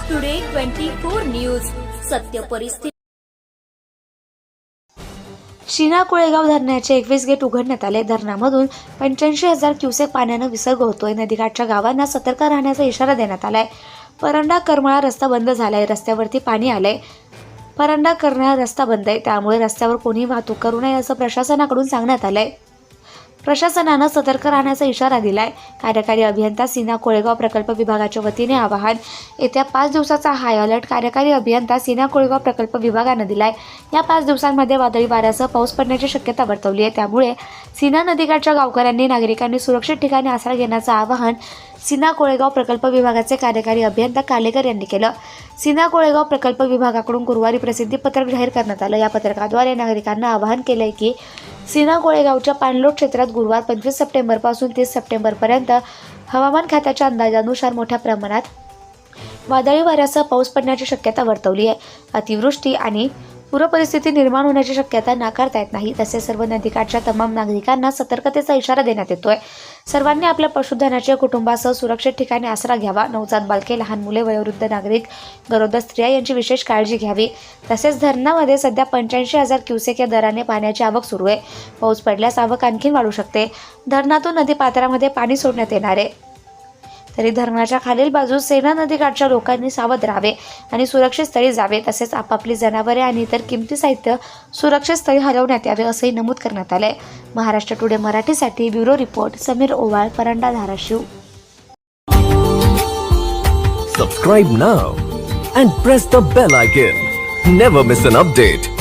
Maharashtra today twenty four news सत्य परिस्थिती. शिना कोळेगाव धरणाचे एकवीस गेट उघडण्यात आले. धरणामधून पंच्याऐंशी हजार क्युसेक पाण्यानं विसर्ग होतोय. नदीकाठच्या गावांना सतर्क राहण्याचा इशारा देण्यात आलाय. परंडा करमाळा रस्ता बंद झालाय. रस्त्यावरती पाणी आलंय. परंडा करणारा रस्ता बंद आहे. त्यामुळे रस्त्यावर कोणी वाहतूक करू नये असं प्रशासनाकडून सांगण्यात आलंय. प्रशासनानं सतर्क राहण्याचा इशारा दिलाय. कार्यकारी अभियंता सीना कोळेगाव प्रकल्प विभागाच्या वतीने आवाहन येत्या पाच दिवसाचा हाय अलर्ट कार्यकारी अभियंता सिन्हा कोळेगाव प्रकल्प विभागानं दिलाय. या पाच दिवसांमध्ये वादळी वाऱ्यासह पाऊस पडण्याची शक्यता वर्तवली आहे. त्यामुळे सीना नदीकाठच्या गावकऱ्यांनी नागरिकांनी सुरक्षित ठिकाणी आसरा घेण्याचं आवाहन सिन्हा कोळेगाव प्रकल्प विभागाचे कार्यकारी अभियंता कालेकर यांनी केलं. सीना कोळेगाव प्रकल्प विभागाकडून गुरुवारी प्रसिद्धी पत्रक जाहीर करण्यात आलं. या पत्रकाद्वारे नागरिकांना आवाहन केलंय की सिना गोळेगावच्या पाणलोट क्षेत्रात गुरुवार पंचवीस सप्टेंबरपासून तीस सप्टेंबरपर्यंत हवामान खात्याच्या अंदाजानुसार मोठ्या प्रमाणात वादळी वाऱ्यासह पाऊस पडण्याची शक्यता वर्तवली आहे. अतिवृष्टी आणि पूरपरिस्थिती निर्माण होण्याची शक्यता नाकारता येत नाही तसेच सर्व नदीकाठच्या तमाम नागरिकांना सतर्कतेचा इशारा देण्यात येतोय. सर्वांनी आपल्या पशुधनाच्या कुटुंबासह सुरक्षित ठिकाणी आसरा घ्यावा. नवजात बालके लहान मुले वयोवृद्ध नागरिक गरोदर स्त्रिया यांची विशेष काळजी घ्यावी. तसेच धरणामध्ये सध्या पंच्याऐंशी हजार क्युसेक या दराने पाण्याची आवक सुरू आहे. पाऊस पडल्यास आवक आणखीन वाढू शकते. धरणातून नदी पात्रामध्ये पाणी सोडण्यात येणार आहे. तरी धरणाच्या खालील बाजूस सेना नदीकाठच्या लोकांनी सावध राहावे आणि सुरक्षित स्थळी जावे तसेच आपापली जनावरे आणि इतर किमती साहित्य सुरक्षित स्थळी हलवण्यात यावे असंही नमूद करण्यात आले महाराष्ट्र टुडे मराठीसाठी bureau report Sameer Owal Paranda Dharashiv. Subscribe now and press the bell icon never miss an update